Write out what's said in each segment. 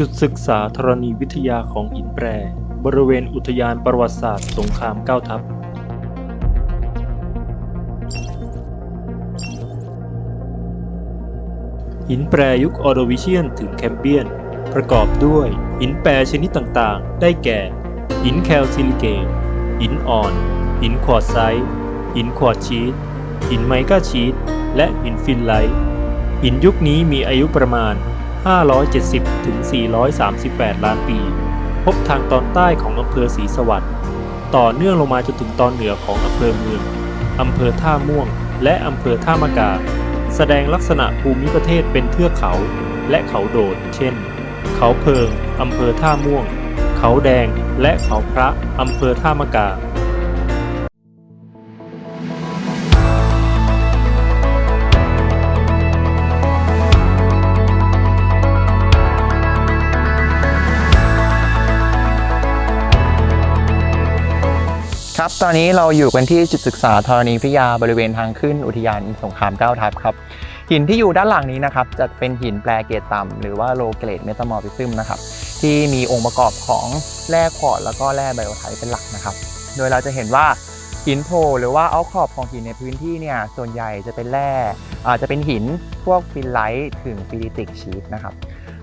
จุดศึกษาธรณีวิทยาของหินแปร บริเวณอุทยานประวัติศาสตร์สงครามเก้าทัพ หินแปรยุคออโดวิเชียนถึงแคมเบียน ประกอบด้วยหินแปรชนิดต่างๆ ได้แก่ หินแคลซิลิเกต หินอ่อน หินควอร์ตไซต์ หินควอร์ตชีต หินไมกาชีต และหินฟินไลท์ หินยุคนี้มีอายุประมาณ 570ถึง438 ล้านปี พบทางตอนใต้ของอำเภอศรีสวัสดิ์ต่อเนื่องลงมาจนถึงตอนเหนือของอำเภอเมืองอำเภอท่าม่วง และอำเภอท่ามะกาแสดงลักษณะภูมิประเทศเป็นเทือกเขาและเขาโดด เช่น เขาเพิงอำเภอท่าม่วง เขาแดง และเขาพระอำเภอท่ามะกา ครับ ตอนนี้เราอยู่กันที่จุดศึกษาธรณีวิยาบริเวณทางขึ้นอุทยานสงครามเก้าทัพครับ หินที่อยู่ด้านหลังนี้นะครับจะเป็นหินแปรเกรดต่ำหรือว่าโลเกรดเมตามอร์ฟิซึมนะครับที่มีองค์ประกอบของแร่ควอตแล้วก็แร่ไบโอไทเป็นหลักนะครับ โดยเราจะเห็นว่าหินโผล่หรือว่าเอาขอบของหินในพื้นที่เนี่ยส่วนใหญ่จะเป็นแร่อาจจะเป็นหินพวกฟิลไลท์ถึงฟิลิติกชีตนะครับ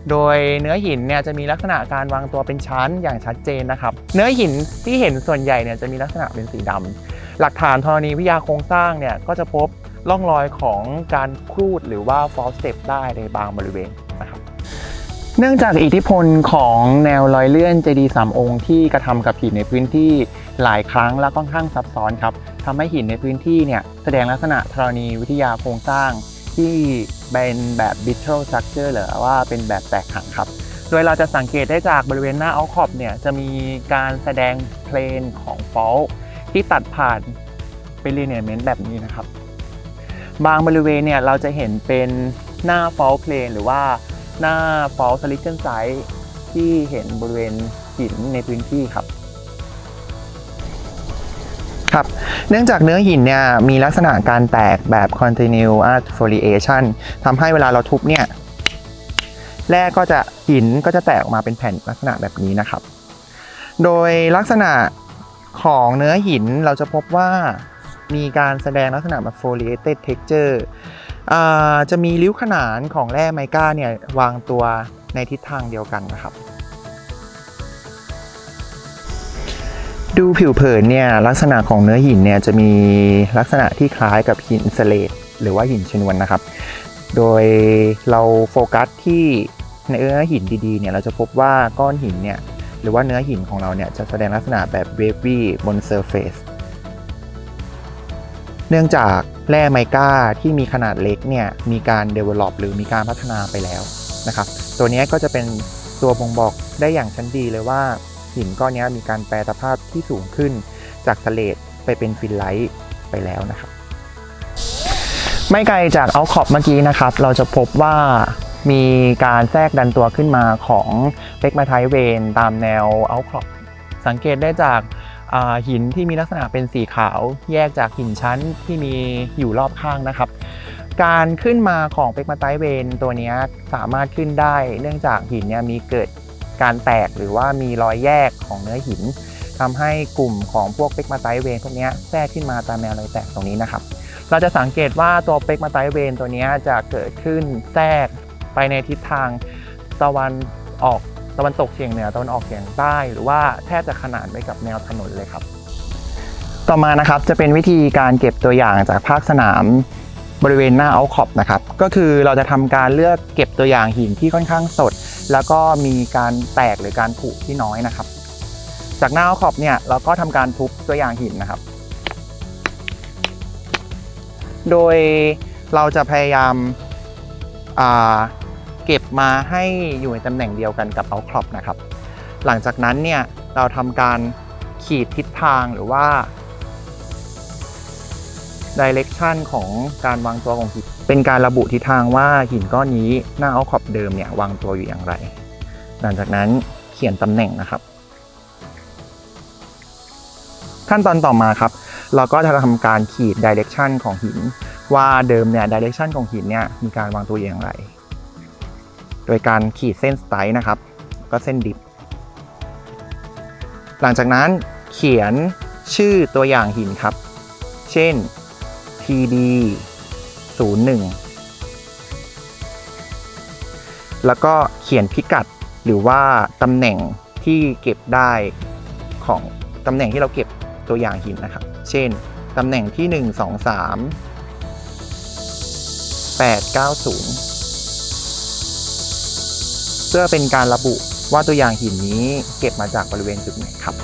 โดยเนื้อหินเนี่ยจะมีลักษณะการวางตัวเป็นชั้นอย่างชัดเจนนะครับ เนื้อหินที่เห็นส่วนใหญ่เนี่ยจะมีลักษณะเป็นสีดำหลักฐานธรณีวิทยาโครงสร้างเนี่ยก็จะพบร่องรอยของการครูดหรือว่า false step ได้ในบางบริเวณนะครับ เนื่องจากอิทธิพลของแนวรอยเลื่อนเจดีสามองค์ที่กระทำกับหินในพื้นที่หลายครั้งและค่อนข้างซับซ้อนครับทำให้หินในพื้นที่เนี่ยแสดงลักษณะธรณีวิทยาโครงสร้าง ที่เป็นแบบ brittle structure หรือว่าเป็นแบบแตกหักครับ โดยเราจะสังเกตได้จากบริเวณหน้าเอาคอบเนี่ยจะมีการแสดงเพลนของ fault ที่ตัดผ่านเป็น lineament แบบนี้นะครับ บางบริเวณเนี่ยเราจะเห็นเป็นหน้า fault plane หรือว่าหน้า fault solution site ที่เห็นบริเวณหินในพื้นที่ครับ ครับ เนื่องจากเนื้อหินเนี่ยมีลักษณะการแตกแบบ continuous foliation ทำให้เวลาเราทุบเนี่ยแร่ก็จะหินก็จะแตกออกมาเป็นแผ่นลักษณะแบบนี้นะครับ โดยลักษณะของเนื้อหินเราจะพบว่ามีการแสดงลักษณะแบบ foliated texture อ่าจะมีริ้วขนานของแร่ไมก้าเนี่ยวางตัวในทิศทางเดียวกันนะครับ ดูผิวเผินเนี่ยลักษณะของเนื้อหินเนี่ยจะมีลักษณะที่คล้ายกับหินสเลตหรือว่าหินชนวนนะครับ โดยเราโฟกัสที่เนื้อหินดีๆเนี่ยเราจะพบว่าก้อนหินเนี่ยหรือว่าเนื้อหินของเราเนี่ยจะแสดงลักษณะแบบเวฟวี่บนเซอร์เฟซเนื่องจากแร่ไมก้าที่มีขนาดเล็กเนี่ยมีการ develop หรือมีการพัฒนาไปแล้วนะครับ ตัวนี้ก็จะเป็นตัวบ่งบอกได้อย่างชั้นดีเลยว่า หินก้อนนี้มีการแปรสภาพที่สูงขึ้นจากสเลตไปเป็นฟิลไลท์ไปแล้วนะครับ ไม่ไกลจากเอาขอบเมื่อกี้นะครับ เราจะพบว่ามีการแทรกดันตัวขึ้นมาของเปกมาไทเวนตามแนวเอาขอบสังเกตได้จากหินที่มีลักษณะเป็นสีขาว แยกจากหินชั้นที่มีอยู่รอบข้างนะครับ การขึ้นมาของเปกมาไทเวนตัวนี้สามารถขึ้นได้ เนื่องจากหินเนี่ยมีเกิด การแตกหรือว่ามีรอยแยกของเนื้อหินทำให้กลุ่มของพวกเปกมาไตเวนพวกเนี้ยแทรกขึ้นมาตามแนวรอยแตกตรงนี้นะครับ เราจะสังเกตว่าตัวเปกมาไตเวนตัวเนี้ยจะเกิดขึ้นแทรกไปในทิศทางตะวันออกตะวันตกเฉียงเหนือตะวันออกเฉียงใต้ หรือว่าแทบจะขนานไปกับแนวถนนเลยครับ ต่อมานะครับจะเป็นวิธีการเก็บตัวอย่างจากภาคสนาม บริเวณหน้าเอาคอบนะครับก็คือเราจะทำการเลือกเก็บตัวอย่างหินที่ค่อนข้างสด แล้วก็มีการแตกหรือการผุที่น้อยนะครับ จากหน้าเอาคอบเนี่ยเราก็ทำการทุบตัวอย่างหินนะครับ โดยเราจะพยายามาเก็บมาให้อยู่ในตำแหน่งเดียวกันกับเอาครอปนะครับ หลังจากนั้นเนี่ยเราทำการขีดทิศทางหรือว่า direction ของการวางตัวของหิน เป็นการระบุทิศทางว่าหินก้อนนี้หน้าเอาขอบเดิมเนี่ยวางตัวอยู่อย่างไร หลังจากนั้นเขียนตำแหน่งนะครับ ขั้นตอนต่อมาครับ เราก็จะทำการขีด direction ของหิน ว่าเดิมเนี่ย direction ของหินเนี่ยมีการวางตัวอย่างไร โดยการขีดเส้นสไตล์นะครับ ก็เส้นดิฟหลังจากนั้นเขียนชื่อตัวอย่างหินครับ เช่น TD 01 แล้วก็เขียนพิกัดหรือว่าตำแหน่งที่เก็บได้ของตำแหน่งที่เราเก็บตัวอย่างหินนะครับ เช่น ตำแหน่งที่ 1 2 3 8 9 0 เพื่อเป็นการระบุว่าตัวอย่างหินนี้เก็บมาจากบริเวณจุดไหนครับ